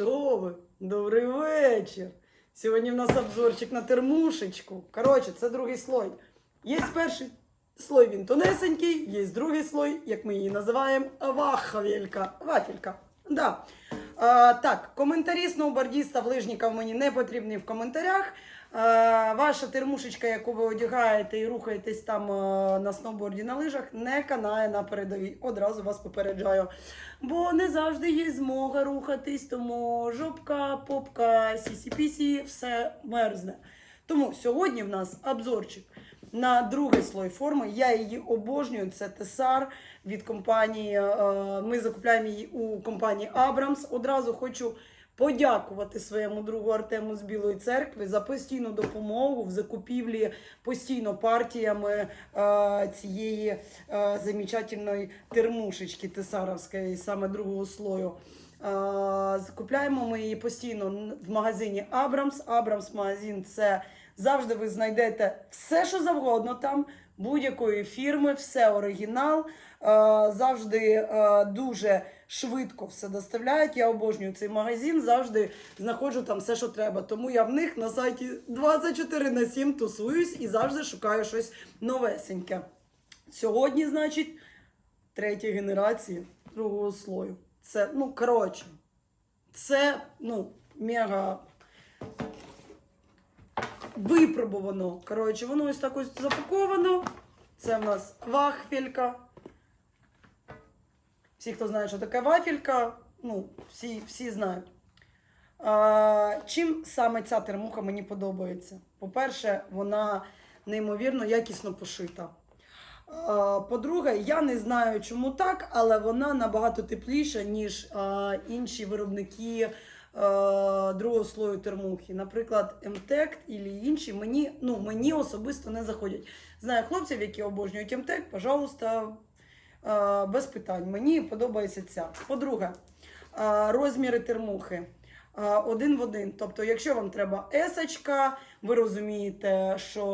Шо ви? Добрий вечір. Сьогодні в нас обзорчик на термушечку. Коротше, це другий слой. Є перший слой, він тонесенький, є другий слой, як ми її називаємо, вахвелька. Вафелька. Да. А, так, коментарі сноубордіста, лижників мені не потрібні в коментарях. А, ваша термушечка, яку ви одягаєте і рухаєтесь там а, на сноуборді на лижах, не канає на передовій. Одразу вас попереджаю. Бо не завжди є змога рухатись, тому жопка, попка, сісі-пісі, все мерзне. Тому сьогодні в нас обзорчик на другий слой форми. Я її обожнюю. Це Тесар від компанії. е, Ми закупляємо її у компанії Абрамс. Одразу хочу подякувати своєму другу Артему з Білої церкви за постійну допомогу в закупівлі постійно партіями е, цієї е, замечательної термушечки Тесаровської, саме другого слою. Закупляємо ми її постійно в магазині Абрамс. Абрамс магазин це завжди ви знайдете все, що завгодно там, будь-якої фірми, все оригінал. Е, Завжди е, дуже швидко все доставляють. Я обожнюю цей магазин, завжди знаходжу там все, що треба. Тому я в них на сайті 24 на 7 тусуюсь і завжди шукаю щось новесеньке. Сьогодні, значить, третя генерація другого слою. Це, ну, коротше, це, ну, мега випробувано. Коротше, воно ось так ось запаковано. Це в нас вахфелька. Всі, хто знає, що таке вафелька, ну, всі, всі знають. А, чим саме ця термуха мені подобається? По-перше, вона неймовірно якісно пошита. По-друге, я не знаю, чому так, але вона набагато тепліша, ніж а, інші виробники другого слою термухи. Наприклад, МТЕК і інші мені, ну, мені особисто не заходять. Знаю хлопців, які обожнюють МТЕК, пожалуйста, без питань. Мені подобається ця. По-друге, розміри термухи. А, Один в один. Тобто, якщо вам треба есочка, ви розумієте, що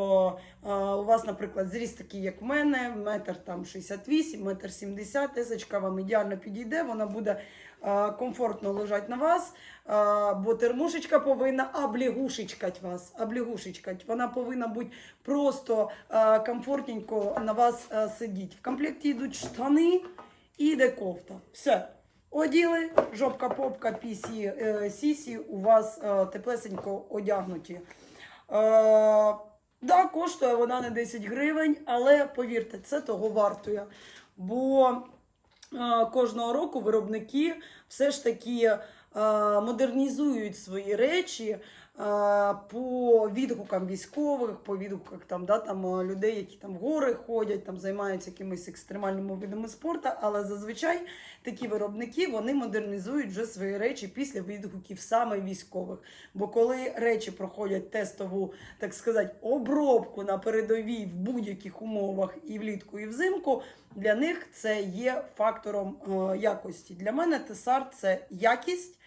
у вас, наприклад, зріст такий, як в мене, метр там 68, метр 70, есочка вам ідеально підійде, вона буде комфортно лежати на вас, бо термушечка повинна облігушечкать вас. Облігушечкать. Вона повинна бути просто комфортненько на вас сидіти. В комплекті йдуть штани і йде кофта. Все. Оділи, жопка, попка, пісі, е, сісі у вас е, теплесенько одягнуті. Е, да, коштує вона не 10 гривень, але повірте, це того вартує. Бо е, кожного року виробники все ж таки е, модернізують свої речі по відгукам військових, по відгуках там, да, там, е, людей, які там в гори ходять, там займаються якимись екстремальними видами спорту, але зазвичай такі виробники вони модернізують вже свої речі після відгуків саме військових. Бо коли речі проходять тестову, так сказати, обробку на передовій в будь-яких умовах і влітку, і взимку, для них це є фактором е, якості. Для мене тесар це якість,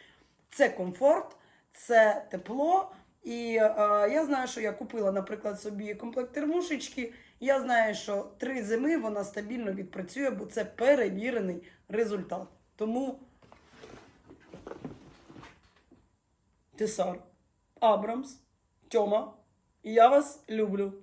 це комфорт, це тепло. І е, я знаю, що я купила, наприклад, собі комплект термушечки. Я знаю, що три зими вона стабільно відпрацює, бо це перевірений результат. Тому Тесар, Абрамс, Тьома, я вас люблю.